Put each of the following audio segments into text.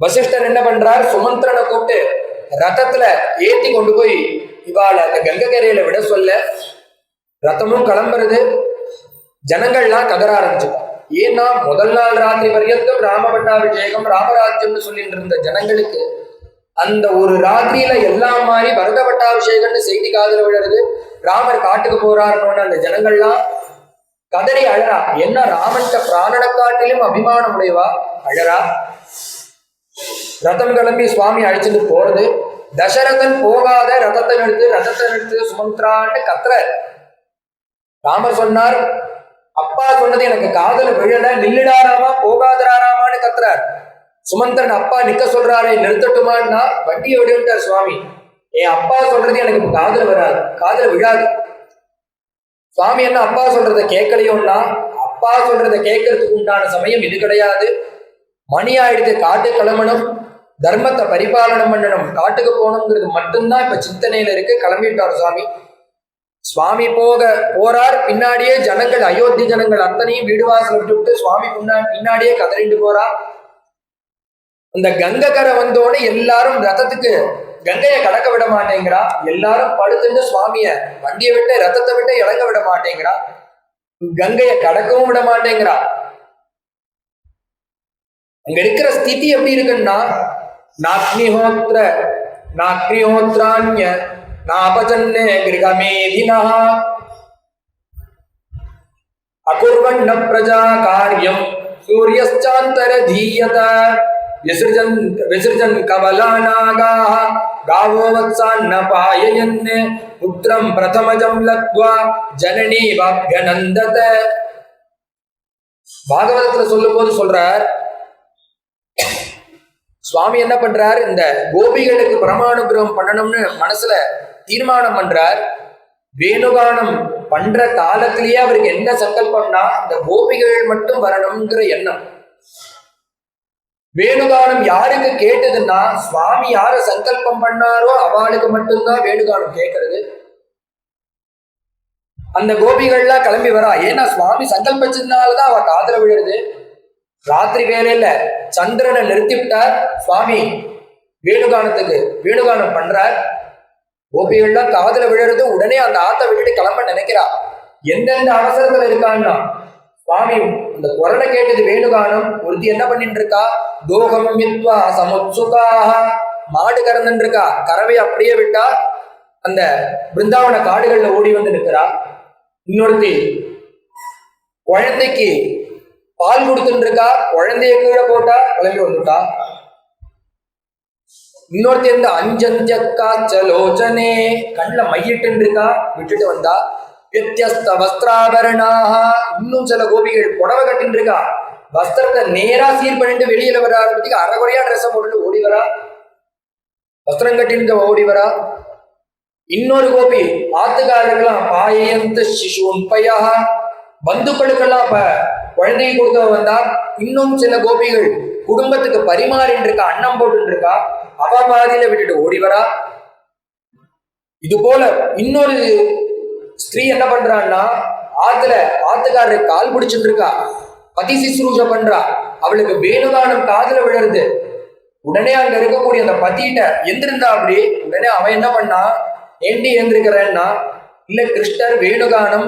வசிஷ்டர் என்ன பண்றார்? சுமந்திரனை கூப்பிட்டு ரதத்துல ஏத்தி கொண்டு போய் இவாளை அந்த கங்கக்கரையில விட சொல்ல ரத்தமும் கிளம்புறது. ஜனங்கள்லாம் கதற ஆரம்பிச்சுட்டான் ஏன்னா முதல் நாள் ராத்திரி பர்யந்தம் ராமபட்டாபிஷேகம் ராமராஜ்யம்னு சொல்லிட்டு இருந்த ஜனங்களுக்கு அந்த ஒரு ராத்திரியில எல்லாம் மாறி பரத பட்டாபிஷேகம்னு செய்தி காதல விழுறது ராமர் காட்டுக்கு போறாருன்னு அந்த ஜனங்கள்லாம் கதறி அழறா. என்ன ராமன் பிராணன காட்டிலும் அபிமானம் உடையவா அழறா. ரதம் கிளம்பி சுவாமி அழைச்சிட்டு போறது. தசரதன் போகாத ரதத்தை எடுத்து ரதத்தை எடுத்து சுமந்திரான்னு கத்துற. ராமர் சொன்னார் அப்பா சொன்னது எனக்கு காதல விழல நில்லுடாராமா போகாதராராமான்னு கத்துறார். சுமந்திரன் அப்பா நிக்க சொல்றாரே நிறுத்தட்டுமான்னா வண்டியை விட்டார் சுவாமி. என் அப்பா சொல்றது எனக்கு இப்ப வராது காதுல விழாது. சுவாமி என்ன அப்பா சொல்றத கேட்கலையோன்னா அப்பா சொல்றத கேட்கறதுக்கு உண்டான சமயம் இது கிடையாது. மணி ஆயிடுது காட்டு கிளம்பணும். தர்மத்தை பரிபாலனம் பண்ணணும். காட்டுக்கு போகணுங்கிறது மட்டும்தான் இப்ப சிந்தனையில இருக்கு. கிளம்பிட்டார் சுவாமி. சுவாமி போக போறார். பின்னாடியே ஜனங்கள் அயோத்தி ஜனங்கள் அத்தனையும் வீடு வாசல் விட்டு சுவாமி பின்னா பின்னாடியே கதறிண்டு போறா. அந்த கரை வந்தோடனே எல்லாரும் ரதத்துக்கு கங்கையை கடக்க விட மாட்டேங்கிறா. எல்லாரும் படுத்துட்டு சுவாமிய வண்டியை விட்டு ரத்தத்தை விட்டு இறங்க விட மாட்டேங்கிறா. கங்கையை கடக்கவும் விட மாட்டேங்கிறா. அங்க இருக்கிற ஸ்திதி எப்படி இருக்குன்னா நாக்னிஹோத்ர நாக்னிஹோத்ராண்ய நாபஜன்னே கிரகமேதினா அகுர்வண்ண பிரஜா காரியம் சூரியச்சாந்தர தீயத. விசிருஜன் விசிருஜன் கவலானாகாக காவோ வத்சான் பாயயன் புத்திரம் பிரதமஜம் லத்வா ஜனனி வாப்யநந்தத பாகவதத்துல சொல்லும் போது சொல்றார் சுவாமி என்ன பண்றார்? இந்த கோபிகளுக்கு பரமானுகிரகம் பண்ணணும்னு மனசுல தீர்மானம் பண்றார். வேணுகானம் பண்ற காலத்திலேயே அவருக்கு என்ன சங்கல்பம்னா இந்த கோபிகள் மட்டும் வரணுங்கிற எண்ணம். வேணுகானம் யாருக்கு கேட்டதுன்னா சுவாமி யார சங்கல்பம் பண்ணாரோ அவளுக்கு மட்டும்தான் வேணுகானம் கேட்கறது. அந்த கோபிகள்லாம் கிளம்பி வரா. ஏன்னா சுவாமி சங்கல்பிச்சதுனாலதான் அவ காதல விழுறது. ராத்திரி வேலையில சந்திரனை நிறுத்திவிட்டார் சுவாமி. வேணுகானத்துக்கு வேணுகானம் பண்றார். கோபிகள்லாம் காதல விழுறது உடனே அந்த ஆத்த விட்டுட்டு கிளம்ப நினைக்கிறா. எந்தெந்த அவசரத்துல இருக்கான்னா? சுவாமி அந்த குரலை கேட்டது வேணுகானம். ஒருத்தி என்ன பண்ணிட்டு இருக்கா தோகம் மித்வா சமுத்சுகாக மாடு கறந்துட்டு இருக்கா கறவை அப்படியே விட்டா அந்த பிருந்தாவன காடுகள்ல ஓடி வந்து நிற்கிறா. இன்னொருத்தி குழந்தைக்கு பால் கொடுத்துட்டு இருக்கா குழந்தைய கீழே போட்டா? கிளம்பி வந்துட்டா? இன்னொருத்தர் இந்த அஞ்சந்திய காச்சலோச்சனே மையிட்டு இருக்கா விட்டுட்டு வந்தா. வித்தியஸ்த வஸ்திராபரணாக இன்னும் சில கோபிகள் புடவை கட்டின்னு இருக்கா வஸ்திரத்தை நேரா சீர் பண்ணிட்டு வெளியில வர ஆரம்பிச்சு அரைகுறையா ட்ரெஸ் போட்டுட்டு ஓடி வரா. வஸ்திரம் கட்டிட்டு ஓடி வரா. இன்னொரு கோபி ஆத்துக்காரர்களாம் பாயந்த சிசுன் பையாக பந்துக்களுக்கெல்லாம் இப்ப குழந்தையை கொடுக்க வந்தா இன்னும் சில கோபிகள். குடும்பத்துக்கு பரிமாறின்னு இருக்கா அன்னம் போட்டு இருக்கா அவ பாதியில விட்டுட்டு ஓடிவரா இது போல இன்னொரு ஸ்திரீ என்ன பண்றான்னா ஆத்துல ஆத்துக்காரருக்கு கால் பிடிச்சிட்டு இருக்கா பதி சிசுரூஷ பண்றா. அவளுக்கு வேணுகானம் காதல விழுறது. உடனே அங்க இருக்கக்கூடிய அந்த பதிகிட்ட எந்திருந்தா அப்படி உடனே அவன் என்ன பண்ணா ஏண்டி எழுந்திருக்கிறேன்னா இல்ல கிருஷ்ணர் வேணுகானம்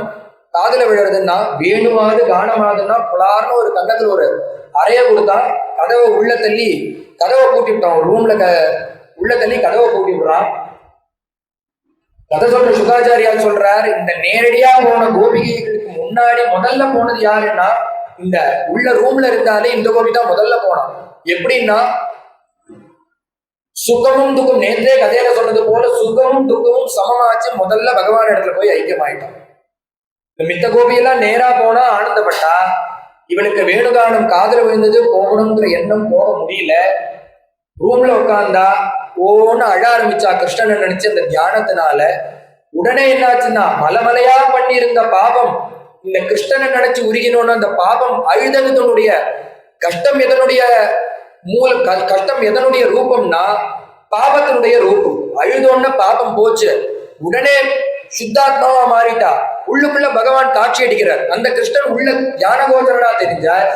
காதல விழுறதுன்னா வேணுமாவது கானமானதுன்னா புலார்னு ஒரு கண்டத்துல ஒரு அறைய கொடுத்தா கதவை உள்ள தள்ளி கதவை பூட்டி விட்டான். ரூம்ல க உள்ள தள்ளி கதவை பூட்டி விடுறான். கதை சொல்ற சுகாச்சாரியார் சொல்றார் இந்த நேரடியா போன கோபிகைகளுக்கு முன்னாடி முதல்ல போனது யாருன்னா இந்த உள்ள ரூம்ல இருந்தாலே இந்த கோபி தான் முதல்ல போனான். எப்படின்னா சுகமும் துக்கம் நேற்றே கதையில சொன்னது போல சுகமும் துக்கமும் சமமாச்சு முதல்ல பகவான் இடத்துல போய் ஐக்கியமாயிட்டான். மித்த கோபியெல்லாம் நேரா போனா ஆனந்தப்பட்டா. இவனுக்கு வேணுகானம் காதல விழுந்தது போகணுங்கிற எண்ணம் போக முடியல. ரூம்ல உட்காந்தா ஓன்னு அழ ஆரம்பிச்சா கிருஷ்ணனை நினைச்சு அந்த தியானத்தினால உடனே என்னாச்சுன்னா மலமலையா பண்ணியிருந்த பாபம். இந்த கிருஷ்ணனை நினைச்சு உருகினோன்னு அந்த பாபம் அழுதனுடைய கஷ்டம் எதனுடைய மூல கஷ்டம் எதனுடைய ரூபம்னா பாபத்தினுடைய ரூபம். அழுதோன்னு பாபம் போச்சு. உடனே சுத்தாத்மாவா மாறிட்டா. உள்ளுக்குள்ள பகவான் காட்சி அடிக்கிறார். அந்த கிருஷ்ணன் உள்ள ஞானகோதரனா தெரிஞ்சார்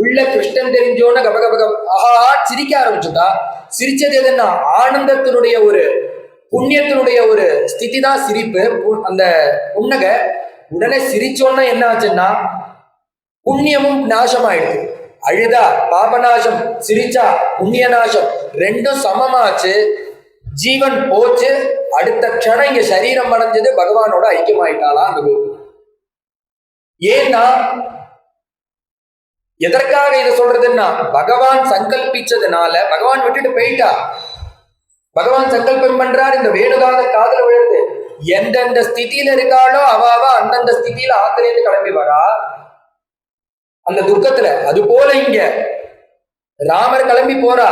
உள்ள கிருஷ்ணன் தெரிஞ்சோன்னு கபகபக ஆஹா சிரிக்க ஆரம்பிச்சுட்டா. சிரிச்சது எதுன்னா ஆனந்தத்தினுடைய ஒரு புண்ணியத்தினுடைய ஒரு ஸ்திதி தான் சிரிப்பு அந்த புன்னகை உடனே சிரிச்சோன்னா என்ன ஆச்சுன்னா புண்ணியமும் நாசமாயிடுது. அழுதா பாபநாசம் சிரிச்சா புண்ணிய நாசம் ரெண்டும் சமமாச்சு. ஜீவன் போச்சு. அடுத்த க்ஷணம் இங்க சரீரம் அடைஞ்சது பகவானோட ஐக்கியமாயிட்டாளா அந்த கோபி. ஏன்னா எதற்காக இதை சொல்றதுன்னா பகவான் சங்கல்பிச்சதுனால பகவான் விட்டுட்டு போயிட்டா. பகவான் சங்கல்பம் பண்றார் இந்த வேணுகாத காதல விழுது எந்தெந்த ஸ்திதியில இருக்காளோ அவாவ அந்தந்த ஸ்திதியில ஆத்திரேந்து கிளம்பி வரா. அந்த துக்கத்துல அது போல இங்க. ராமர் கிளம்பி போறா.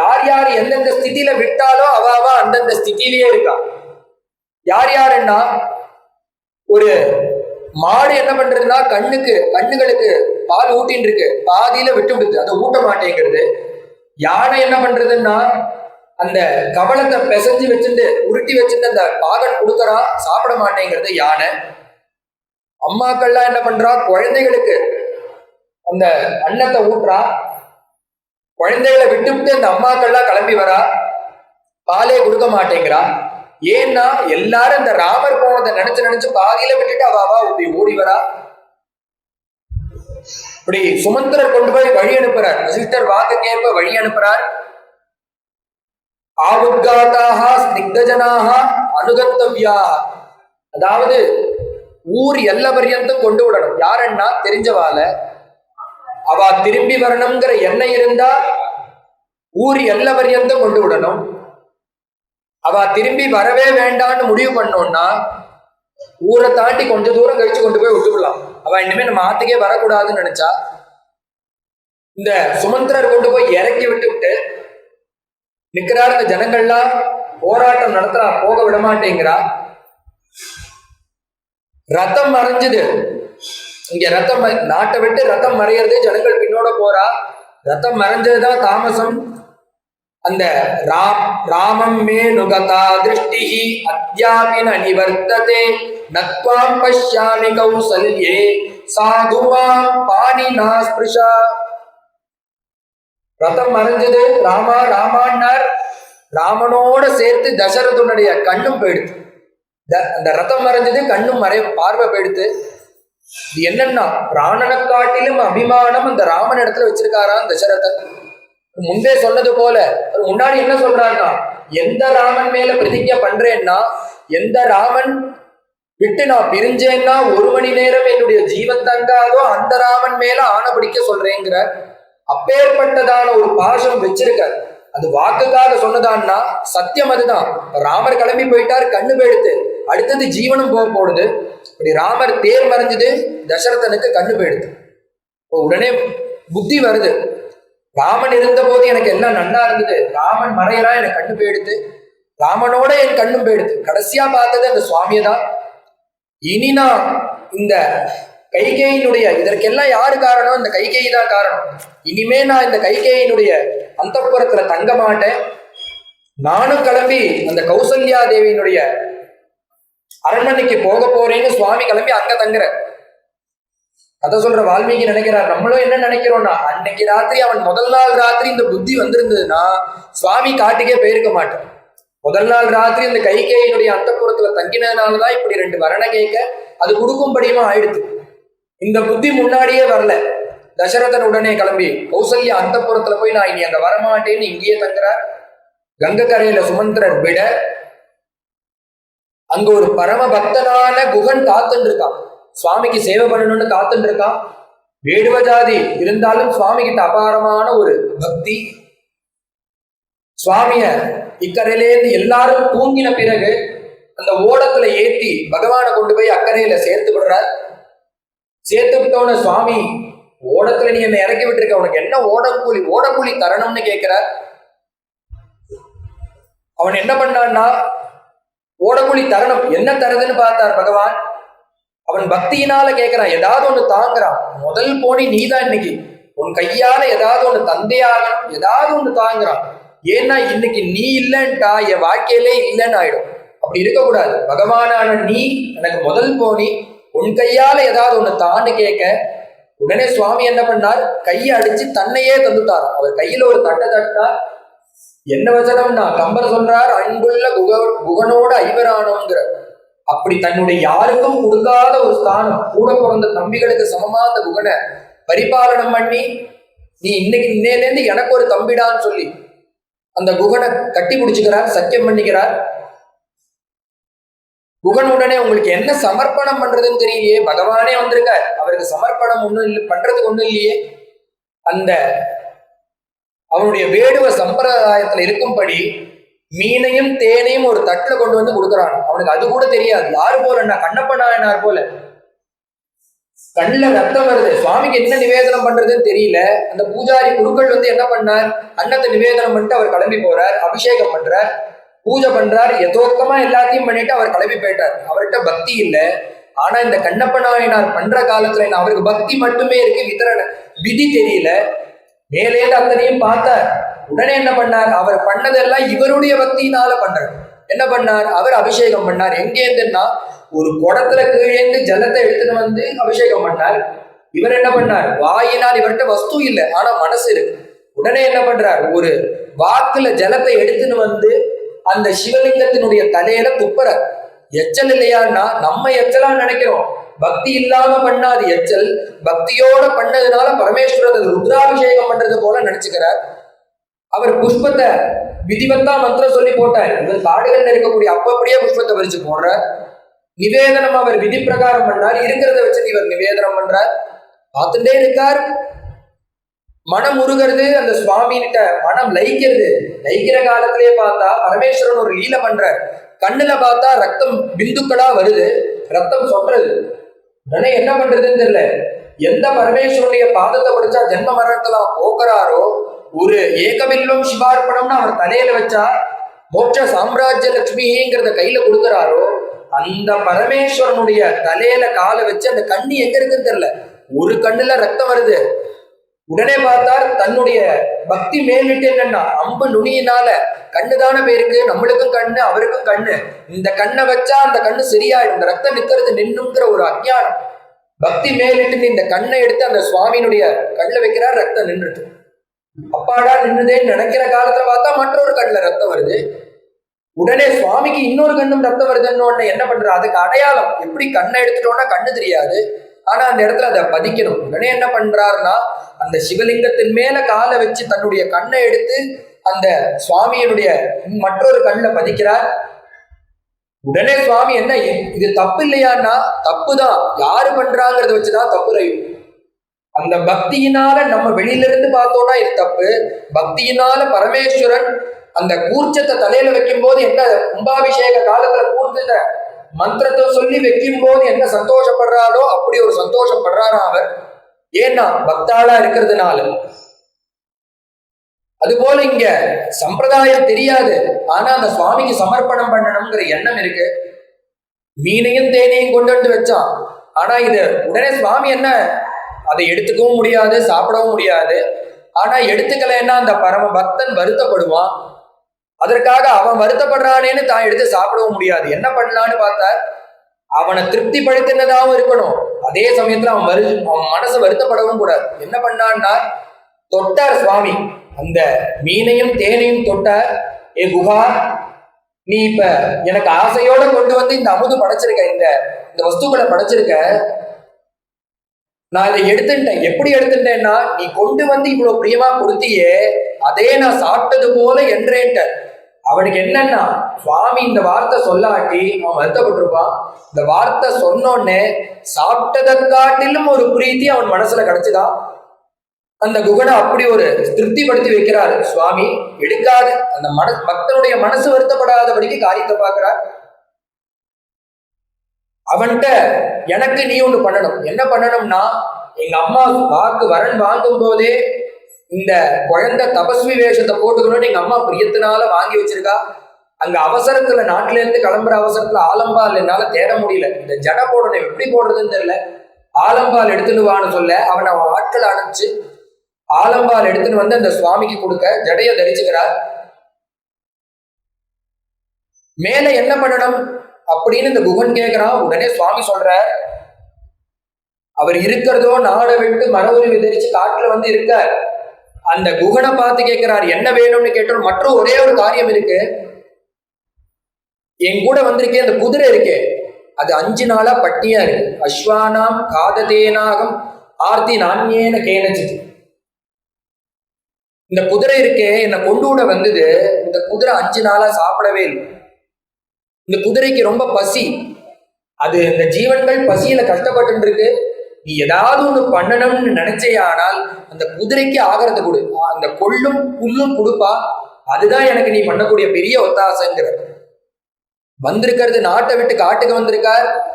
யார் யார் எந்தெந்த ஸ்திதியில விட்டாலோ அவ அவ அந்தந்த ஸ்திதியிலேயே இருக்கா. யார் யாருன்னா ஒரு மாடு என்ன பண்றதுன்னா கண்ணுக்கு கண்ணுகளுக்கு பால் ஊட்டின்னு இருக்கு பாதியில விட்டு விடுது. அதை ஊட்ட மாட்டேங்கிறது. யானை என்ன பண்றதுன்னா அந்த கவளத்தை பிசைஞ்சு வச்சுட்டு உருட்டி வச்சுட்டு அந்த பாகன் கொடுக்கறா சாப்பிட மாட்டேங்கிறது யானை. அம்மாக்கள்லாம் என்ன பண்றா குழந்தைகளுக்கு அந்த அன்னத்தை ஊட்டுறா. குழந்தைகளை விட்டுவிட்டு இந்த அம்மாக்கள்லாம் கிளம்பி வரா? பாலே கொடுக்க மாட்டேங்கிறா. ஏன்னா எல்லாரும் இந்த ராமர் போனதை நினைச்சு நினைச்சு பாதியில விட்டுட்டு அவ இப்படி ஓடி வரா. இப்படி சுமந்திரர் கொண்டு போய் வழி அனுப்புறார். வசிஷ்டர் வாக்குக்கேற்ப வழி அனுப்புறார். ஆவுத்காதாக ஸ்னிக்தஜனாக அனுகந்தவியா அதாவது ஊர் எல்ல பர்யந்தம் கொண்டு விடணும். யாருன்னா தெரிஞ்சவால அவ திரும்பி வரணுங்கிற எண்ணம் இருந்தா ஊர் எல்ல பர்யந்தம் கொண்டு விடணும். அவ திரும்பி வரவே வேண்டாம்னு முடிவு பண்ணோம்னா ஊரை தாண்டி கொஞ்ச தூரம் கழிச்சு கொண்டு போய் விட்டுவிடலாம் அவ இனிமே நம்ம ஆத்துக்கே வரக்கூடாதுன்னு நினைச்சா இந்த சுமந்திரர் கொண்டு போய் இறக்கி விட்டு விட்டு நிக்கிறார் இந்த ஜனங்கள்லாம் போராட்டம் நடத்துறா போக விட மாட்டேங்கிறா. ரத்தம் மறைஞ்சது. இங்க ரத்தம் நாட்டை விட்டு ரத்தம் மறையிறதே ஜனங்கள் பின்னோட போறா. ரத்தம் மறைஞ்சதுதான் தாமசம். அந்த ராம் ராமம் மே நுகதா திருஷ்டிஹி அத்யாபின நிவர்த்ததே. நத்வாம் பஷ்யாமி கௌசல்யே. சாதுவாம் பாணி நாஸ்பிருஷா. ரத்தம் மறைஞ்சது ராமா ராமான்னார். ராமனோட சேர்த்து தசரதனுடைய கண்ணும் போயிடுது. த- அந்த ரத்தம் மறைஞ்சது கண்ணும் மறை பார்வை போயிடுது. இது என்னன்னா பிராணனை காட்டிலும் அபிமானம் அந்த ராமன் இடத்துல வச்சிருக்காராம் தசரதன்? முன்பே சொன்னது போல முன்னாடி என்ன சொல்றாருன்னா எந்த ராமன் மேல பிரதிஜை பண்றேன்னா எந்த ராமன் விட்டு நான் பிரிஞ்சேன்னா ஒரு மணி நேரம் என்னுடைய ஜீவன் தங்காதோ அந்த ராமன் மேல ஆணை பிடிக்க சொல்றேங்கிற அப்பேற்பட்டதான ஒரு பாசம் வச்சிருக்கார். அது வாக்குக்காக சொன்னதான்னா சத்தியம் அதுதான். ராமர் கிளம்பி போயிட்டார் கண்ணு போயிடுத்து அடுத்தது ஜீவனம் போக போடுது. இப்படி ராமர் தேர் மறைஞ்சது தசரதனுக்கு கண்ணு போயிடுது இப்போ உடனே புத்தி வருது. ராமன் இருந்த போது எனக்கு எல்லாம் நன்னா இருந்தது. ராமன் மறையலாம் எனக்கு கண்ணு போயிடுது ராமனோட என் கண்ணும் போயிடுது கடைசியா பார்த்தது அந்த சுவாமியை தான் இனி நான் இந்த கைகேயினுடைய இதற்கெல்லாம் யாரு காரணம்? இந்த கைகேயி தான் காரணம். இனிமே நான் இந்த கைகேயினுடைய அந்தப்புறத்துல தங்க மாட்டேன். நானும் கிளம்பி அந்த கௌசல்யா தேவியினுடைய அரண்மனைக்கு போக போறேன்னு சுவாமி கிளம்பி அங்க தங்குறேன் கதை சொல்ற வால்மீகி நினைக்கிறார் நம்மளும் என்ன நினைக்கிறோம்னா அன்னைக்கு ராத்திரி அவன் முதல் நாள் ராத்திரி இந்த புத்தி வந்திருந்ததுன்னா சுவாமி காட்டுக்கே போயிருக்க மாட்டான். முதல் நாள் ராத்திரி இந்த கைகேயினுடைய அந்தப்புறத்துல தங்கினதுனாலதான் இப்படி ரெண்டு வரண கேட்க அது கொடுக்கும்படியுமா ஆயிடுது. இந்த புத்தி முன்னாடியே வரல. தசரதன் உடனே கிளம்பி கௌசல்யா அந்தப்புறத்துல போய் நான் இனி அங்க வரமாட்டேன்னு இங்கேயே தங்குறார். கங்க கரையில சுமந்திரர் விட அங்க ஒரு பரம பக்தனான குகன் காத்துன்னு இருக்கான் சுவாமிக்கு சேவை பண்ணணும்னு காத்துன்னு இருக்கான் வேடுவ ஜாதி இருந்தாலும் சுவாமி கிட்ட அபாரமான ஒரு பக்தி. சுவாமிய இக்கரையிலேருந்து எல்லாரும் தூங்கின பிறகு அந்த ஓடத்துல ஏத்தி பகவானை கொண்டு போய் அக்கறையில சேர்த்து விடுறார். சேர்த்து சுவாமி ஓடத்துல நீ என்னை இறக்கி விட்டுருக்க உனக்கு என்ன ஓடக்கூலி ஓடக்கூலி தரணும்னு கேட்கிறார் அவன் என்ன பண்ணான்னா ஓடக்கூலி தரணும். என்ன தருதுன்னு பார்த்தார் பகவான். அவன் பக்தியினால கேட்கிறான் ஏதாவது ஒண்ணு தாங்குறான். முதல் போனி நீதான் இன்னைக்கு. உன் கையால ஏதாவது ஒண்ணு தந்தையாகணும் ஏதாவது ஒண்ணு தாங்குறான். ஏன்னா இன்னைக்கு நீ இல்லைன்ட்டா என் வாழ்க்கையிலே இல்லைன்னு ஆயிடும். அப்படி இருக்கக்கூடாது. பகவானான நீ எனக்கு முதல் போனி உன் கையால ஏதாவது ஒண்ணு தான்னு கேட்க உடனே சுவாமி என்ன பண்ணார்? கையை அடிச்சு தன்னையே தந்துட்டார். அவர் கையில ஒரு தட்டை தட்டினார் என்ன வச்சனம்னா கம்பர் சொல்றார் அன்புள்ள குக குகனோட ஐவரானோங்கிற. அப்படி தன்னுடைய யாருக்கும் கொடுக்காத ஒரு ஸ்தானம் கூட பிறந்த தம்பிகளுக்கு சமமா அந்த குகனை பரிபாலனம் பண்ணி நீ இன்னைக்கு இன்னையிலேருந்து எனக்கு ஒரு தம்பிடான்னு சொல்லி அந்த குகனை கட்டி பிடிச்சுக்கிறார் சத்தியம் பண்ணிக்கிறார். குகன் உடனே உங்களுக்கு என்ன சமர்ப்பணம் பண்றதுன்னு தெரியலையே. பகவானே வந்திருக்கார். அவருக்கு சமர்ப்பணம் ஒன்றும் இல்லை பண்றதுக்கு ஒன்றும் இல்லையே. அந்த அவனுடைய வேடுவ சம்பிரதாயத்துல இருக்கும்படி மீனையும் தேனையும் ஒரு தட்டுல கொண்டு வந்து கொடுக்குறான். அவனுக்கு அது கூட தெரியாது. யாரு போலன்னா கண்ணப்ப நாயனார் போல. கண்ணுல ரத்தம் வருது. சுவாமிக்கு என்ன நிவேதனம் பண்றதுன்னு தெரியல. அந்த பூஜாரி குருக்கள் வந்து என்ன பண்ணார்? அன்னத்தை நிவேதனம் பண்ணிட்டு அவர் கிளம்பி போறார். அபிஷேகம் பண்றார். பூஜை பண்றார் யதோக்கமா எல்லாத்தையும் பண்ணிட்டு அவர் கிளம்பி போயிட்டார். அவர்கிட்ட பக்தி இல்லை. ஆனா இந்த கண்ணப்ப நாயனார் பண்ற காலத்துல என்ன அவருக்கு பக்தி மட்டுமே இருக்கு விதரண விதி தெரியல. மேலேந்து அத்தனையும் பார்த்தார். உடனே என்ன பண்ணார்? அவர் பண்ணதெல்லாம் இவருடைய பக்தியினால பண்றார். என்ன பண்ணார்? அவர் அபிஷேகம் பண்ணார். எங்கேருந்துன்னா ஒரு குடத்துல கீழேந்து ஜலத்தை எடுத்துன்னு வந்து அபிஷேகம் பண்ணார். இவர் என்ன பண்ணார்? வாயினால் இவர்கிட்ட வஸ்து இல்லை ஆனா மனசு இருக்கு. உடனே என்ன பண்றார்? ஒரு வாக்குல ஜலத்தை எடுத்துன்னு வந்து அந்த சிவலிங்கத்தினுடைய தலையில துப்புற எச்சல் இல்லையான்னா நம்ம எச்சலா நினைக்கிறோம். பக்தி இல்லாம பண்ணாது எச்சல். பக்தியோட பண்ணதுனால பரமேஸ்வரர் ருத்ராபிஷேகம் பண்றது போல நினைச்சுக்கிறார். அவர் புஷ்பத்தை விதிவத்தா மந்திரம் சொல்லி போட்டார். இவர் காடுகள்ல இருக்கக்கூடிய அப்பப்படியே புஷ்பத்தை பறிச்சு போடுறார். நிவேதனம் அவர் விதி பிரகாரம் பண்ணார். இருக்கிறத வச்சு இவர் நிவேதனம் பண்றார். பார்த்துட்டே இருக்கார். மனம் உருகிறது அந்த சுவாமிகிட்ட மனம் லயிக்கிறது. லயிக்கிற காலத்திலேயே பார்த்தா பரமேஸ்வரன் ஒரு லீல பண்ற கண்ணுல பார்த்தா ரத்தம் பிந்துக்களா வருது. ரத்தம் சொல்றது உடனே என்ன பண்றதுன்னு தெரியல. எந்த பரமேஸ்வரனுடைய பாதத்தை படிச்சா ஜென்ம மரணத்துல போக்குறாரோ ஒரு ஏகமில்லம் சிவார்ப்பணம்னு அவர் தலையில வச்சா மோட்ச சாம்ராஜ்ய லட்சுமிங்கிறத கையில கொடுக்குறாரோ அந்த பரமேஸ்வரனுடைய தலையில காலை வச்சு அந்த கண்ணி எங்க இருக்குன்னு தெரியல. ஒரு கண்ணுல ரத்தம் வருது. உடனே பார்த்தார் தன்னுடைய பக்தி மேலிட்டு என்னன்னா அம்பு நுனியினால கண்ணுதான பேருக்கு நம்மளுக்கும் கண்ணு அவருக்கும் கண்ணு. இந்த கண்ணை வச்சா அந்த கண்ணு சரியாயிடும். இந்த ரத்தம் நிக்கிறது நின்னுங்கிற ஒரு அஜ்ஞானம். பக்தி மேலிட்டு இந்த கண்ணை எடுத்து அந்த சுவாமியினுடைய கண்ணில் வைக்கிறார் ரத்தம் நின்றுது அப்பாடா நின்றுதேன்னு நினைக்கிற காலத்துல பார்த்தா மற்றொரு கண்ணுல ரத்தம் வருது. உடனே சுவாமிக்கு இன்னொரு கண்ணும் ரத்தம் வருதுன்னு உடனே என்ன பண்ற அதுக்கு அடையாளம். எப்படி கண்ணை எடுத்துட்டோம்னா கண்ணு தெரியாது. ஆனா அந்த இடத்துல அதை பதிக்கணும். உடனே என்ன பண்றாருன்னா அந்த சிவலிங்கத்தின் மேல காலை வச்சு தன்னுடைய கண்ணை எடுத்து அந்த சுவாமியினுடைய மற்றொரு கண்ணில் பதிக்கிறார். உடனே சுவாமி என்ன இது தப்பு இல்லையான்னா தப்பு தான் யாரு பண்றாங்கிறத வச்சுதான் தப்பு ரையும். அந்த பக்தியினால நம்ம வெளியில இருந்து பார்த்தோம்னா இது தப்பு. பக்தியினால பரமேஸ்வரன் அந்த கூர்ச்சத்தை தலையில வைக்கும் போது என்ன கும்பாபிஷேக காலத்துல கூர்ச்சத்தை மந்திரத்தை சொல்லி வைக்கும் போது என்ன சந்தோஷப்படுறாரோ அப்படி ஒரு சந்தோஷப்படுறாரா அவர் ஏன்னா பக்தாளா இருக்கிறதுனால அதுபோல இங்க சம்பிரதாயம் தெரியாது. ஆனா அந்த சுவாமிக்கு சமர்ப்பணம் பண்ணணுங்கிற எண்ணம் இருக்கு. மீனையும் தேனையும் கொண்டு வந்து வச்சான். ஆனா இது உடனே சுவாமி என்ன? அதை எடுத்துக்கவும் முடியாது சாப்பிடவும் முடியாது. ஆனா எடுத்துக்கலைன்னா அந்த பரம பக்தன் வருத்தப்படுவான். அதற்காக அவன் வருத்தப்படுறானேன்னு தான் எடுத்து சாப்பிடவும் முடியாது. என்ன பண்ணலான்னு பார்த்தார் அவனை திருப்திப்படுத்தினதாகவும் இருக்கணும். அதே சமயத்துல அவன் வரு அவன் மனசு வருத்தப்படவும் கூடாது. என்ன பண்ணான்னா தொட்டார் சுவாமி. அந்த மீனையும் தேனையும் தொட்டார். ஏ குஹா நீ இப்ப எனக்கு ஆசையோட கொண்டு வந்து இந்த அமுது படைச்சிருக்க இந்த இந்த வஸ்துக்களை படைச்சிருக்க. நான் இதை எடுத்துட்டேன். எப்படி எடுத்துட்டேன்னா நீ கொண்டு வந்து இவ்வளவு பிரியமா கொடுத்தியே அதே நான் சாப்பிட்டது போல என்றேன்ட்ட அவனுக்கு என்னன்னா சுவாமி இந்த வார்த்தை சொல்லாட்டி அவன் வருத்தப்பட்டிருப்பான். இந்த வார்த்தை சொன்னோடனே சாப்பிட்டதை காட்டிலும் ஒரு பிரீத்தி அவன் மனசுல கிடைச்சுதான் அந்த குகனை அப்படி ஒரு திருப்திப்படுத்தி வைக்கிறார் சுவாமி. எடுக்காது அந்த மன பக்தனுடைய மனசு வருத்தப்படாதபடிக்கு காரியத்தை பார்க்கிறார். அவன்கிட்ட எனக்கு நீ ஒண்ணு பண்ணணும். என்ன பண்ணணும்னா எங்க அம்மா வாக்கு வரன் வாங்கும் போதே இந்த குழந்தை தபஸ்வி வேஷத்தை போட்டுக்கணும்னு எங்க அம்மா பிரியத்தினால வாங்கி வச்சிருக்கா. அங்க அவசரத்துல நாட்டுல இருந்து கிளம்புற அவசரத்துல ஆலம்பால் என்னால தேட முடியல. இந்த ஜட போடணும் எப்படி போடுறதுன்னு தெரியல. ஆலம்பால் எடுத்துன்னு வான்னு சொல்ல அவனை அவன் ஆட்கள் அனுப்பிச்சு ஆலம்பால் எடுத்துன்னு வந்து அந்த சுவாமிக்கு கொடுக்க ஜடைய தரிச்சுக்கிறார் மேல என்ன பண்ணணும் அப்படின்னு இந்த குகன் கேட்கிறான் உடனே சுவாமி சொல்ற அவர் இருக்கிறதோ நாடை விட்டு மன உரிமை தரிச்சு காட்டுல வந்து இருக்கார். அந்த குகனை பார்த்து கேட்கிறார் என்ன வேணும்னு கேட்டோம் மற்றும் ஒரே ஒரு காரியம் இருக்கு. என் கூட வந்திருக்கே அந்த குதிரை இருக்கே. அது அஞ்சு நாளா பட்டியா இருக்கு. அஸ்வானாம் காததேனாகம் ஆர்த்தி நாண்யேன கேனச்சிட்டு இந்த குதிரை இருக்கே என்னை கொண்டு விட வந்தது. இந்த குதிரை அஞ்சு நாளா சாப்பிடவே இல்லை. இந்த குதிரைக்கு ரொம்ப பசி. அது இந்த ஜீவன்கள் பசியில கஷ்டப்பட்டு இருக்கு. நீ ஏதாவது ஒன்று பண்ணணும்னு நினைச்சே ஆனால் அந்த குதிரைக்கு ஆகிறத கொடு. அந்த கொள்ளும் புல்லும் கொடுப்பா. அதுதான் எனக்கு நீ பண்ணக்கூடிய பெரிய ஒத்தாசைங்கிற. வந்திருக்கிறது நாட்டை விட்டு காட்டுக்கு வந்திருக்கார்.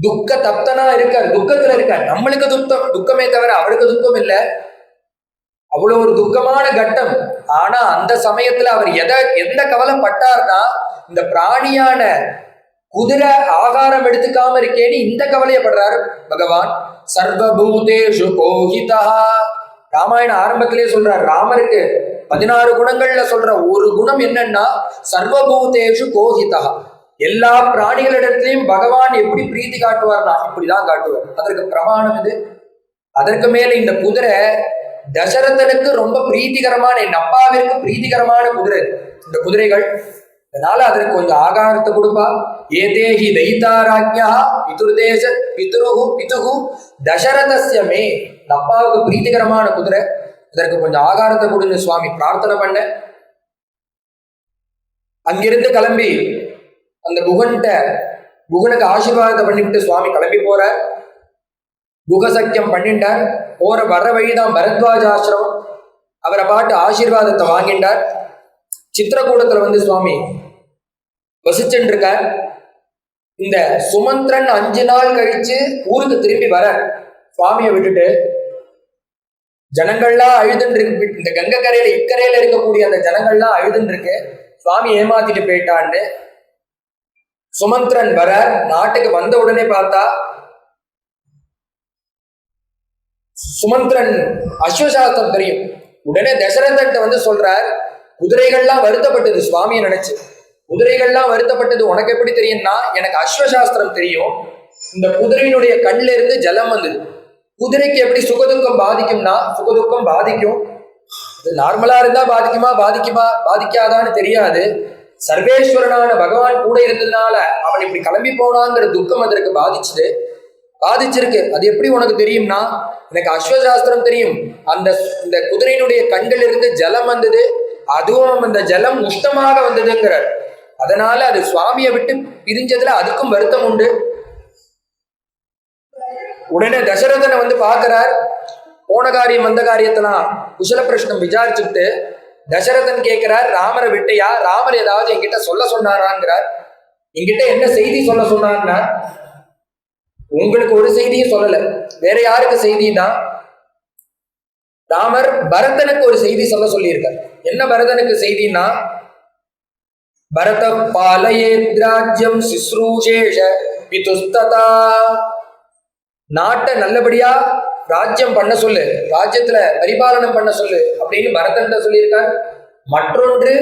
துக்க தப்தனா இருக்கார். துக்கத்துல இருக்கார். நம்மளுக்கு துக்கம். துக்கமே தவிர அவருக்கு துக்கம் இல்லை. அவ்வளவு ஒரு துக்கமான கட்டம். ஆனா அந்த சமயத்துல அவர் எதை எந்த கவலைப்பட்டார்னா இந்த பிராணியான குதிரை ஆகாரம் எடுத்துக்காம இருக்கேன்னு இந்த கவலையப்படுறார் பகவான். சர்வபூதேஷு கோஹிதா ராமாயண ஆரம்பத்திலே சொல்றார் ராமருக்கு பதினாறு குணங்கள்ல சொல்ற ஒரு குணம் என்னன்னா சர்வபூதேஷு கோஹிதா எல்லா பிராணிகளிடத்திலையும் பகவான் எப்படி பிரீத்தி காட்டுவார்னா இப்படிதான் காட்டுவார். அதற்கு பிரமாணம் இது. அதற்கு மேல இந்த குதிரை தசரதனுக்கு ரொம்ப பிரீத்திகரமான என் அப்பாவிற்கு பிரீத்திகரமான குதிரை. இந்த குதிரைகள் அதனால அதற்கு கொஞ்சம் ஆகாரத்தை கொடுப்பா. ஏதேஹி தைத்தாராஜ்யா பிதுர்தேச பிதுருகு பிதுகு தசரதஸ்ய மே. இந்த அப்பாவுக்கு பிரீத்திகரமான குதிரை. அதற்கு கொஞ்சம் ஆகாரத்தை கொடுன்னு சுவாமி பிரார்த்தனை பண்ண. அங்கிருந்து கிளம்பி அந்த குகன்ட்ட குகனுக்கு ஆசீர்வாதத்தை பண்ணிவிட்டு சுவாமி கிளம்பி போற குகசக்கியம் பண்ணிட்டார். போற வர்ற வழிதான் பரத்வாஜ ஆசிரமம். அவரை பாட்டு ஆசீர்வாதத்தை வாங்கிட்டார். சித்திரக்கூடத்துல வந்து சுவாமி வசிச்சுட்டு இருக்கார் இந்த சுமந்திரன் அஞ்சு நாள் கழிச்சு ஊருக்கு திரும்பி வர சுவாமியை விட்டுட்டு ஜனங்கள்லாம் அழுதுன்னு இருக்கு இந்த கங்கை கரையில இக்கரையில இருக்கக்கூடிய அந்த ஜனங்கள்லாம் அழுதுன்னு இருக்கு சுவாமி ஏமாத்திட்டு போயிட்டான்னு சுமந்திரன் வர நாட்டுக்கு வந்த உடனே பார்த்தா சுமந்திரன் அஸ்வசாஸ்திரம் தெரியும். உடனே தசரதன் வந்து சொல்றார் குதிரைகள்லாம் வருத்தப்பட்டது. சுவாமியை நினைச்சு. குதிரைகள்லாம் வருத்தப்பட்டது. உனக்கு எப்படி தெரியும்னா எனக்கு அஸ்வசாஸ்திரம் தெரியும். இந்த குதிரையினுடைய கண்ணில இருந்து ஜலம் வந்தது. குதிரைக்கு எப்படி சுகதுக்கம் பாதிக்கும்னா சுகதுக்கம் பாதிக்கும். அது நார்மலா இருந்தா பாதிக்குமா பாதிக்குமா பாதிக்காதான்னு தெரியாது. சர்வேஸ்வரனான பகவான் கூட இருந்ததுனால அவன் இப்படி கிளம்பி போனாங்கிற துக்கம் அதற்கு பாதிச்சுது. பாதிச்சிருக்கு. அது எப்படி உனக்கு தெரியும்னா எனக்கு அஸ்வசாஸ்திரம் தெரியும். அந்த இந்த குதிரையினுடைய கண்கள் இருந்து ஜலம் வந்தது. அதுவும் அந்த ஜலம் உஷ்டமாக வந்ததுங்கிறார். அதனால அது சுவாமியை விட்டு பிரிஞ்சதுல அதுக்கும் வருத்தம் உண்டு. உடனே தசரதனை வந்து பார்க்கிறார். போன காரியம் வந்த காரியத்தெல்லாம் குசல பிரஷ்னம் விசாரிச்சுட்டு தசரதன் கேட்கிறார் ராமரை விட்டையா? ராமர் ஏதாவது என்கிட்ட சொல்ல சொன்னாராங்கிறார். என்கிட்ட என்ன செய்தி சொல்ல சொன்னார்னா உங்களுக்கு ஒரு செய்தியும் சொல்லல. வேற யாருக்கு செய்தினா? ராமர் பரதனுக்கு ஒரு செய்தி சொல்ல சொல்லியிருக்கார். என்ன பரதனுக்கு செய்தின்னா பரத பாலயேத்ராஜ்யம் சிஸ்ரூஷேஷ பிதுஸ்ததா. நாட்டை நல்லபடியா ராஜ்யம் பண்ண சொல்லு ராஜ்யத்துல பரிபாலனம் பண்ண சொல்லு அப்படின்னு பரதன் சொல்லியிருக்கார். மற்றொன்று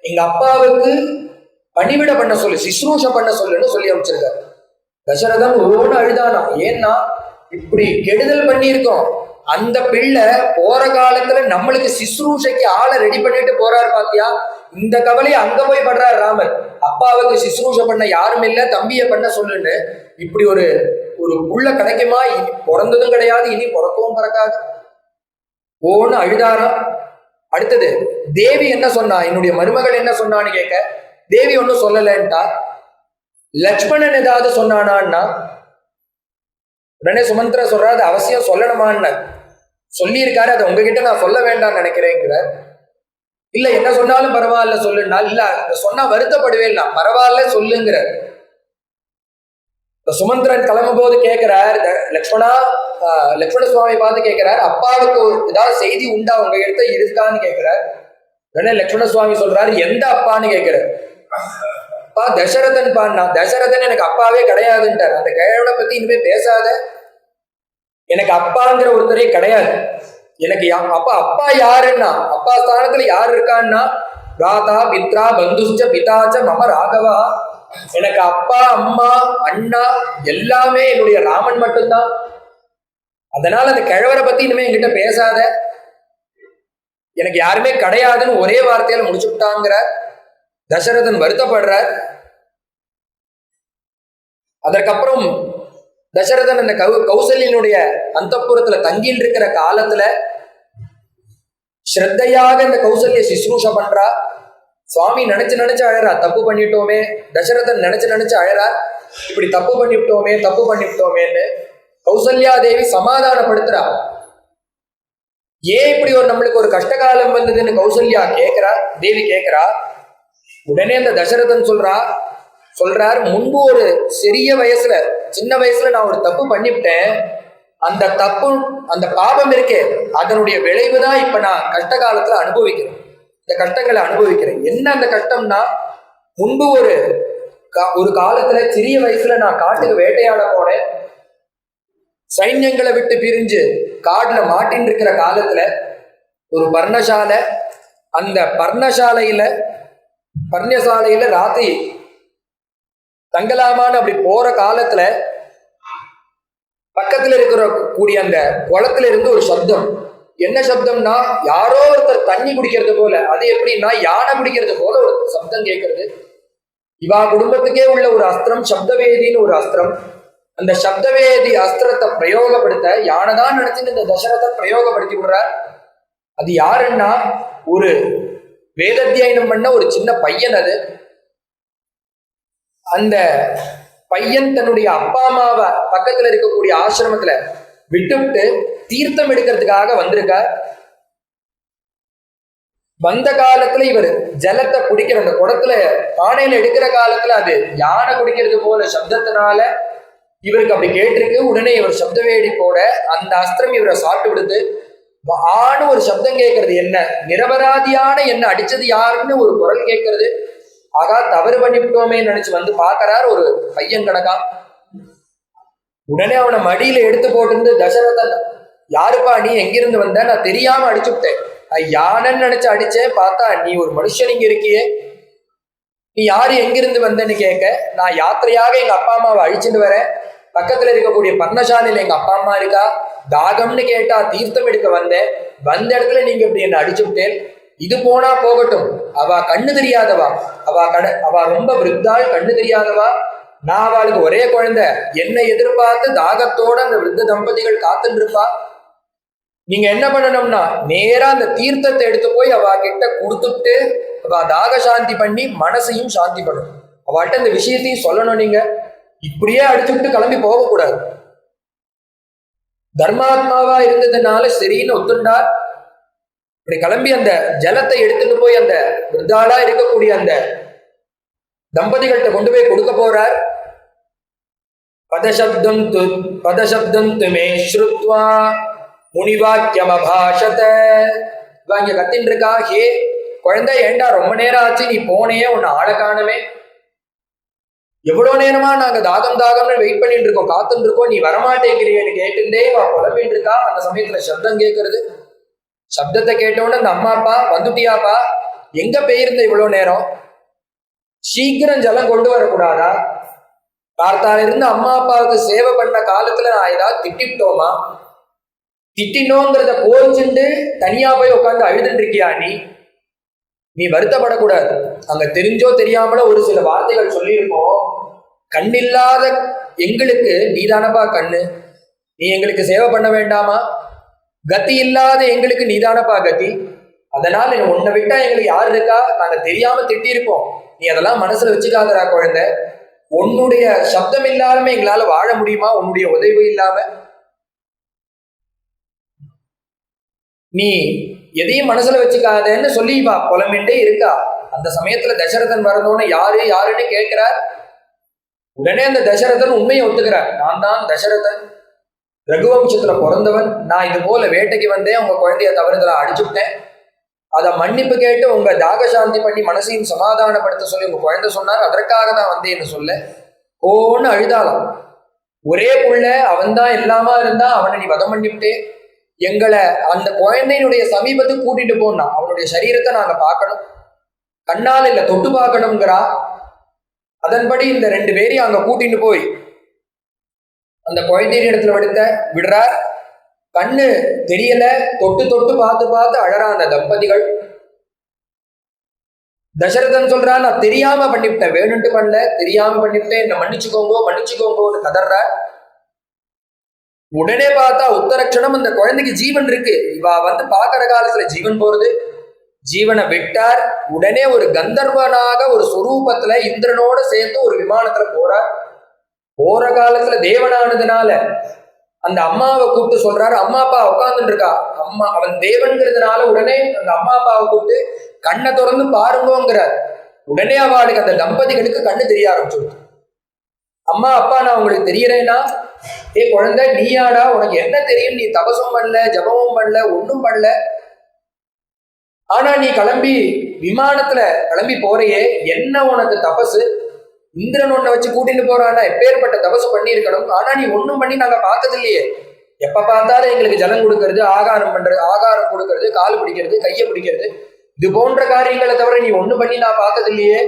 எங்க அப்பாவுக்கு பணிவிட பண்ண சொல்லு சிஸ்ரூஷ பண்ண சொல்லுன்னு சொல்லி அமைச்சிருக்காரு. தசரதன் ஒவ்வொன்று அழுதானா? ஏன்னா இப்படி கெடுதல் பண்ணியிருக்கோம். அந்த பிள்ளை போற காலத்துல நம்மளுக்கு சிஸ்ரூஷைக்கு ஆளை ரெடி பண்ணிட்டு போறாரு பாத்தியா? இந்த கவலையை அங்க போய் படுறாரு ராமர். அப்பாவுக்கு சிஸ்ரூஷ பண்ண யாரும் இல்ல தம்பிய பண்ண சொல்லுன்னு. இப்படி ஒரு ஒரு புள்ள கிடைக்குமா? இனி பிறந்ததும் கிடையாது இனி பிறக்கவும் பிறக்காது. ஓன்னு அழுதாராம். அடுத்தது தேவி என்ன சொன்னா? என்னுடைய மருமகள் என்ன சொன்னான்னு கேட்க தேவி ஒன்றும் சொல்லலைன்ட்டா. லக்ஷ்மணன் ஏதாவது சொன்னானான்னா உடனே சுமந்திர சொல்றா அது அவசியம் சொல்லணுமான்னு. சொல்லியிருக்காரு அதை உங்ககிட்ட நான் சொல்ல வேண்டாம்னு நினைக்கிறேங்கிற. இல்ல என்ன சொன்னாலும் பரவாயில்ல சொல்லுன்னா இல்ல சொன்னா வருத்தப்படுவேன் நான் பரவாயில்ல சொல்லுங்கிற சுமந்திரன் கிளம்பும் போது கேட்கிறார் லக்ஷ்மணா லக்ஷ்மண சுவாமி பார்த்து கேட்கிறார் அப்பாவுக்கு ஒரு ஏதாவது செய்தி உண்டா? உங்க இடத்த இருக்கான்னு கேட்கிறார் உடனே லக்ஷ்மண சுவாமி சொல்றாரு எந்த அப்பான்னு கேட்கிறார் அப்பா தசரதன் பான்னா தசரதன் எனக்கு அப்பாவே கிடையாதுன்ட்டார். அந்த கிழவனை பத்தி இனிமே பேசாத. எனக்கு அப்பாங்கிற ஒருத்தரே கிடையாது. எனக்கு யா- அப்பா அப்பா யாருன்னா? அப்பா ஸ்தானத்துல யார் இருக்கான்னா? ராதா பித்ரா பந்துஷ்ட பிதாச்ச மம ராகவா. எனக்கு அப்பா அம்மா அண்ணா எல்லாமே என்னுடைய ராமன் மட்டும்தான். அதனால அந்த கிழவரை பத்தி இனிமே என்கிட்ட பேசாத. எனக்கு யாருமே கிடையாதுன்னு ஒரே வார்த்தையில முடிச்சு விட்டாங்கிற. தசரதன் வருத்தப்படுறார். அதற்கப்புறம் தசரதன் அந்த கௌ கௌசல்யனுடைய அந்தப்புறத்துல தங்கியில் இருக்கிற காலத்துல ஸ்ரத்தையாக இந்த கௌசல்ய சிஸ்ரூஷ பண்றா. சுவாமி நினைச்சு நினைச்சு அழறா. தப்பு பண்ணிட்டோமே. தசரதன் நினைச்சு நினைச்சு அழறா. இப்படி தப்பு பண்ணிவிட்டோமே தப்பு பண்ணிவிட்டோமேன்னு கௌசல்யா தேவி சமாதானப்படுத்துறா. ஏன் இப்படி ஒரு நம்மளுக்கு ஒரு கஷ்ட காலம் வந்ததுன்னு கௌசல்யா கேக்குறா? தேவி கேக்குறா. உடனே அந்த தசரதன் சொல்றா சொல்றார் முன்பு ஒரு சிறிய வயசுல சின்ன வயசுல நான் ஒரு தப்பு பண்ணிவிட்டேன். அந்த தப்பு அந்த பாபம் இருக்கே அதனுடைய விளைவு தான் இப்ப நான் கஷ்ட காலத்துல அனுபவிக்கிறேன். இந்த கஷ்டங்களை அனுபவிக்கிறேன். என்ன அந்த கஷ்டம்னா முன்பு ஒரு ஒரு காலத்துல சிறிய வயசுல நான் காட்டுக்கு வேட்டையாட போனேன். சைன்யங்களை விட்டு பிரிஞ்சு காட்டுல மாட்டின்னு இருக்கிற காலத்துல ஒரு பர்ணசாலை அந்த பர்ணசாலையில பர்ணசாலையில ராத்திரி தங்கலாமான்னு அப்படி போற காலத்துல பக்கத்துல இருக்கிற கூடிய அந்த குளத்துல இருந்து ஒரு சப்தம். என்ன சப்தம்னா யாரோ ஒருத்தர் தண்ணி குடிக்கிறது போல அது எப்படின்னா யானை குடிக்கிறது போல ஒரு சப்தம் கேட்கறது. இவா குடும்பத்துக்கே உள்ள ஒரு அஸ்திரம் சப்தவேதின்னு ஒரு அஸ்திரம். அந்த சப்தவேதி அஸ்திரத்தை பிரயோகப்படுத்த யானை தான் நினைச்சிட்டு இந்த தசரத்தை பிரயோகப்படுத்தி விடுறார். அது யாருன்னா ஒரு வேதத்தியனம் பண்ண ஒரு சின்ன பையன் அது. அந்த பையன் தன்னுடைய அப்பா அம்மாவை பக்கத்துல இருக்கக்கூடிய ஆசிரமத்துல விட்டுவிட்டு தீர்த்தம் எடுக்கிறதுக்காக வந்திருக்கார். வந்த காலத்துல இவர் ஜலத்தை குடிக்கிற அந்த குடத்துல பானையில எடுக்கிற காலத்துல அது யானை குடிக்கிறது போல சப்தத்தினால இவருக்கு அப்படி கேட்டிருக்கு. உடனே இவர் சப்த வேடி போட அந்த அஸ்திரம் இவரை சாப்பிட்டு விடுது. ஆணு ஒரு சப்தம் கேட்கறது என்ன? நிரபராதியான என்ன அடிச்சது யாருன்னு ஒரு குரல் கேட்கறது. ஆகா தவறு பண்ணிவிட்டோமே நினைச்சு வந்து பார்க்கறார் ஒரு பையன் கணக்கா. உடனே அவனை மடியில எடுத்து போட்டிருந்து தசரதன் யாருப்பா நீ எங்கிருந்து வந்த? நான் தெரியாம அடிச்சு விட்டேன். நான் யானைன்னு நினைச்சு அடிச்சேன். பார்த்தா நீ ஒரு மனுஷன் இங்க இருக்கியே. நீ யாரு எங்கிருந்து வந்தேன்னு கேட்க நான் யாத்திரையாக எங்க அப்பா அம்மாவை அழிச்சுட்டு வரேன். பக்கத்துல இருக்கக்கூடிய பர்ணசாலையில எங்க அப்பா அம்மா இருக்கா? தாகம்னு கேட்டா தீர்த்தம் எடுக்க வந்தேன். வந்த இடத்துல நீங்க இப்படி என்ன அடிச்சு விட்டேன். இது போனா போகட்டும். அவ கண்ணு தெரியாதவா? அவ கட அவ ரொம்ப விருத்தாள் கண்ணு தெரியாதவா? நான் அவளுக்கு ஒரே குழந்தை. என்னை எதிர்பார்த்து தாகத்தோட அந்த விருத்த தம்பதிகள் காத்துட்டு இருப்பா நீங்க என்ன பண்ணணும்னா நேரா அந்த தீர்த்தத்தை எடுத்து போய் அவ கிட்ட கொடுத்துட்டு அவ தாக சாந்தி பண்ணி மனசையும் சாந்தி பண்ணணும். அவள்கிட்ட இந்த விஷயத்தையும் சொல்லணும் நீங்க. இப்படியே அடிச்சுட்டு கிளம்பி போகக்கூடாது. தர்மாத்மாவா இருந்ததுனால சரின்னு ஒத்துண்டார். இப்படி கிளம்பி அந்த ஜலத்தை எடுத்துட்டு போய் அந்த விருத்தாளா இருக்கக்கூடிய அந்த தம்பதிகள்கிட்ட கொண்டு போய் கொடுக்க போறார். பதசப்தம் து பதசப்தம் துமே ஸ்ருத்வா முனிவாக்கியம் அபாஷத இவங்க கத்தின் இருக்கா ஹே குழந்தை ஏண்டா ரொம்ப நேரம் ஆச்சு நீ போனே உன்னை ஆள காணமே. எவ்வளோ நேரமா நாங்க தாகம் தாகம்னு வெயிட் பண்ணிட்டு இருக்கோம் காத்துட்டு இருக்கோம் நீ வரமாட்டேங்கிறியன்னு கேட்டுட்டே அவன் புலம்பின்னு இருக்கா. அந்த சமயத்துல சப்தம் கேட்கறது. சப்தத்தை கேட்டவுடனே அந்த அம்மா அப்பா வந்துட்டியாப்பா எங்க போயிருந்த இவ்வளோ நேரம்? சீக்கிரம் ஜலம் கொண்டு வரக்கூடாதா? கார்த்தால இருந்து அம்மா அப்பாவுக்கு சேவை பண்ண காலத்துல நான் ஏதாவது திட்டிட்டோமா? திட்டினோங்கிறத கோரிச்சுண்டு தனியா போய் உட்காந்து அழுதுட்டு இருக்கியா நீ? நீ வருத்தப்படக்கூடாது. அங்க தெரிஞ்சோ தெரியாமலோ ஒரு சில வார்த்தைகள் சொல்லியிருக்கோம் கண்ணில்லாத எங்களுக்கு நீதானப்பா கண்ணு. நீ எங்களுக்கு சேவை பண்ண வேண்டாமா? கத்தி இல்லாத எங்களுக்கு நீதானப்பா கத்தி. அதனால உன்னை விட்டா எங்களுக்கு யாரு இருக்கா? நாங்க தெரியாம திட்டியிருப்போம் நீ அதெல்லாம் மனசுல வச்சுக்காதரா குழந்தை. உன்னுடைய சப்தம் இல்லாம எங்களால வாழ முடியுமா? உன்னுடைய உதவி இல்லாம. நீ எதையும் மனசுல வச்சுக்காதன்னு சொல்லி வா இருக்கா. அந்த சமயத்துல தசரதன் வரணும்னு யாரு யாருன்னு கேட்கிறார். உடனே அந்த தசரதன் உண்மையை ஒத்துக்கிறார். நான் தான் தசரதன். ரகுவம்சத்துல பிறந்தவன் நான் இது போல வேட்டைக்கு வந்தேன் உங்க குழந்தைய தவறுதலா அடிச்சுட்டேன் அதை மன்னிப்பு கேட்டு உங்க தாக சாந்தி பண்ணி மனசையும் சமாதானப்படுத்த சொல்லி உங்க குழந்தை சொன்னார். அதற்காக தான் வந்தேன்னு சொல்ல ஓன்னு அழுதாலாம் ஒரே புள்ள அவன் தான் எல்லாமா இருந்தா அவனை நீ வதம் பண்ணிவிட்டே. எங்களை அந்த குழந்தையினுடைய சமீபத்துக்கு கூட்டிட்டு போனா அவனுடைய சரீரத்தை நாங்க பார்க்கணும். கண்ணால் இல்லை தொட்டு பார்க்கணுங்கிறா அதன்படி இந்த ரெண்டு பேரையும் அங்க கூட்டிட்டு போய் அந்த குழந்தையின் இடத்துல விடுத்த விடுறார். கண்ணு தெரியல தொட்டு தொட்டு பார்த்து பார்த்து அழறா அந்த தம்பதிகள். தசரதன் சொல்றான் நான் தெரியாம பண்ணிவிட்டேன் வேணும்ட்டு பண்ணல தெரியாம பண்ணிவிட்டேன் என்ன மன்னிச்சுக்கோங்கோ மன்னிச்சுக்கோங்கோன்னு கதறார். உடனே பார்த்தா உத்தரக்ஷணம் அந்த குழந்தைக்கு ஜீவன் இருக்கு. இவா வந்து பாக்குற காலத்துல ஜீவன் போறது. ஜீவனை விட்டார். உடனே ஒரு கந்தர்வனாக ஒரு சுரூபத்துல இந்திரனோட சேர்ந்து ஒரு விமானத்துல போறார். போற காலத்துல தேவனானதுனால அந்த அம்மாவை கூப்பிட்டு சொல்றாரு. அம்மா அப்பா உட்காந்துட்டு இருக்கா. அம்மா அவன் தேவன்கிறதுனால உடனே அந்த அம்மா அப்பாவை கூப்பிட்டு கண்ணை திறந்து பாருங்கோங்கிறார். உடனே அவளுக்கு அந்த தம்பதிகளுக்கு கண்ணு தெரிய ஆரம்பிச்சிருச்சு அம்மா அப்பா நான் உங்களுக்கு தெரியறேன்னா ஏ குழந்தை நீயாடா? உனக்கு என்ன தெரியும்? நீ தபசும் பண்ணல ஜபமும் பண்ணல ஒன்றும் பண்ணல. ஆனா நீ கிளம்பி விமானத்துல கிளம்பி போறையே. என்ன உனக்கு தபசு? இந்திரன் உன்னை வச்சு கூட்டிட்டு போறானா எப்பேற்பட்ட தபசு பண்ணியிருக்கணும். ஆனா நீ ஒன்றும் பண்ணி நாங்க பார்த்தது இல்லையே எப்ப பார்த்தாலும் எங்களுக்கு ஜலம் கொடுக்கறது ஆகாரம் பண்றது ஆகாரம் கொடுக்கறது கால் பிடிக்கிறது கையை பிடிக்கிறது. இது போன்ற காரியங்களை தவிர நீ ஒண்ணு பண்ணி நான் பார்த்தது இல்லையே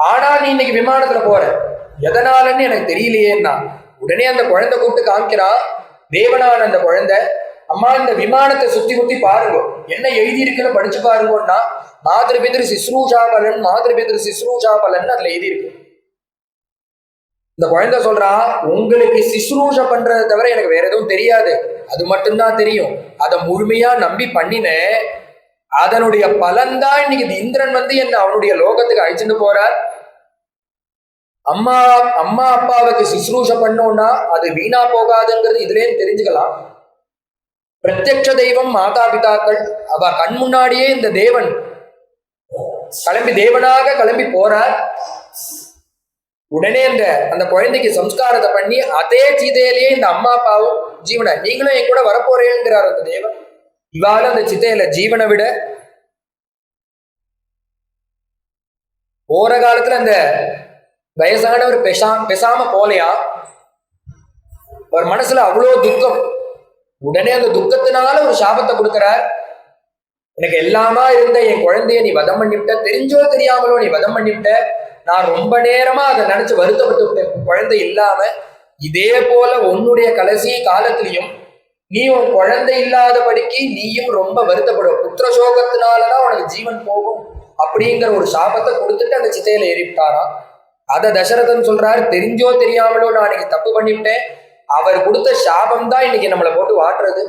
ஆனா நீ இன்னைக்கு விமானத்துல போற. எதனாலன்னு எனக்கு தெரியலையேன்னா உடனே அந்த குழந்தை கூப்பிட்டு காமிக்கிறான் தேவனான அந்த குழந்தை அம்மா இந்த விமானத்தை சுத்தி சுத்தி பாருங்க. என்ன எழுதியிருக்குன்னு படிச்சு பாருங்கன்னா மாதிரி சிஸ்ரூஜாபலன் சிஸ்ரூஷா சிஸ்ரூஜாபலன் அதுல எழுதி இருக்கு இந்த குழந்தை சொல்றா உங்களுக்கு சிஸ்ரூஷை பண்றதை தவிர எனக்கு வேற எதுவும் தெரியாது. அது மட்டும்தான் தெரியும். அதை முழுமையா நம்பி பண்ணினேன் அதனுடைய பலன்தான் இன்னைக்கு இந்த இந்திரன் வந்து என்ன அவனுடைய லோகத்துக்கு அழிச்சுட்டு போறார். அம்மா அம்மா அப்பாவுக்கு சிஸ்ரூஷ பண்ணோம்னா அது வீணா போகாதுங்கிறது இதுலேயும் தெரிஞ்சுக்கலாம். பிரத்யட்ச தெய்வம் மாதா பிதாக்கள் அவ கண் முன்னாடியே இந்த தேவன். கிளம்பி தேவனாக கிளம்பி போறார். உடனே அந்த அந்த குழந்தைக்கு சம்ஸ்காரத்தை பண்ணி அதே சீதையிலேயே இந்த அம்மா அப்பாவும் ஜீவனை நீங்களும் என் கூட வரப்போறேங்கிறார் அந்த தேவன். இவால அந்த சித்தையில ஜீவனை விட போற காலத்துல அந்த வயசானவர் பெசா பெசாம போலையா? அவர் மனசுல அவ்வளோ துக்கம். உடனே அந்த துக்கத்தினால ஒரு சாபத்தை கொடுக்கிறார். எனக்கு எல்லாமா இருந்த என் குழந்தைய நீ வதம் பண்ணிவிட்ட தெரிஞ்சோ தெரியாமலோ நீ வதம் பண்ணிவிட்ட. நான் ரொம்ப நேரமா அதை நினைச்சு வருத்தப்பட்டு விட்டேன். குழந்தை இல்லாம இதே போல உன்னுடைய கடைசி காலத்திலையும் நீ உன் குழந்தை இல்லாதபடிக்கு நீயும் ரொம்ப வருத்தப்படுவ. புத்திர சோகத்தினாலதான் உனக்கு ஜீவன் போகும் அப்படிங்கிற ஒரு சாபத்தை கொடுத்துட்டு அந்த சித்தையில ஏறிவிட்டாராம். அதை தசரதன் சொல்றாரு தெரிஞ்சோ தெரியாமலோ நான் இன்னைக்கு தப்பு பண்ணிவிட்டேன். அவர் கொடுத்த சாபம் தான் இன்னைக்கு நம்மளை போட்டு வாட்டுறது.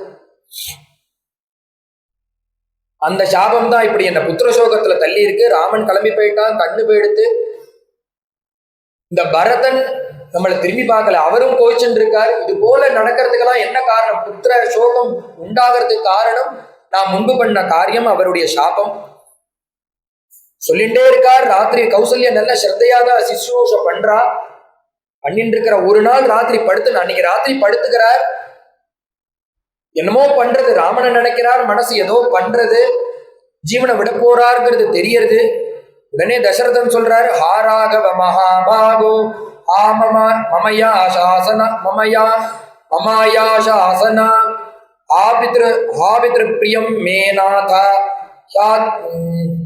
அந்த சாபம் தான் இப்படி என்ன புத்திர சோகத்துல தள்ளி இருக்கு ராமன் கிளம்பி போயிட்டான் கண்ணு போயிடுத்து. இந்த பரதன் நம்மளை திரும்பி பார்க்கல. அவரும் கோவிச்சுட்டு இருக்கார். இது போல நடக்கிறதுக்கெல்லாம் என்ன காரணம்? புத்திர சோகம் உண்டாகிறதுக்கு காரணம் நான் முன்பு பண்ண காரியம் அவருடைய சாபம். சொல்லிட்டே இருக்கார். ராத்திரி கௌசல்யா நல்ல ஸ்ரத்தையாக சிசுரோஷம் பண்றா. பண்ணிட்டு இருக்கிற ஒரு நாள் ராத்திரி படுத்து அன்னைக்கு ராத்திரி படுத்துக்கிறார் என்னமோ பண்றது ராமனை நினைக்கிறார் மனசு ஏதோ பண்றது ஜீவனை விட போறாருங்கிறது தெரியறது. உடனே தசரதன் சொல்றாரு ஹாராகவ மகாபாகோ ஆமமா மமயா சாசனா மமயா மமாயா சாசன ஆபித்ரு ஆபித்ரு பிரியம் மேநாத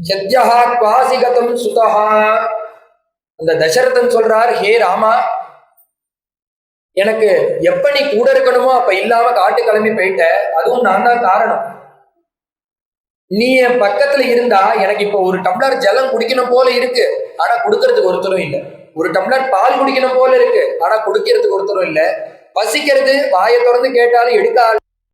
சத்யா குவாசிகதம் சுதஹா. அந்த தசரதன் சொல்றார் ஹே ராமா எனக்கு எப்ப நீ கூட இருக்கணுமோ அப்ப இல்லாம காட்டு கிளம்பி போயிட்ட? அதுவும் நான் தான் காரணம். நீ என் பக்கத்துல இருந்தா எனக்கு இப்ப ஒரு டம்ளர் ஜலம் குடிக்கணும் போல இருக்கு. ஆனா கொடுக்கறதுக்கு ஒருத்தரும் இல்லை. ஒரு டம்ளர் பால் குடிக்கணும் போல இருக்கு. ஆனா குடிக்கிறதுக்கு ஒருத்தரும் இல்லை. பசிக்கிறது வாயை திறந்து கேட்டாலும் எடுக்க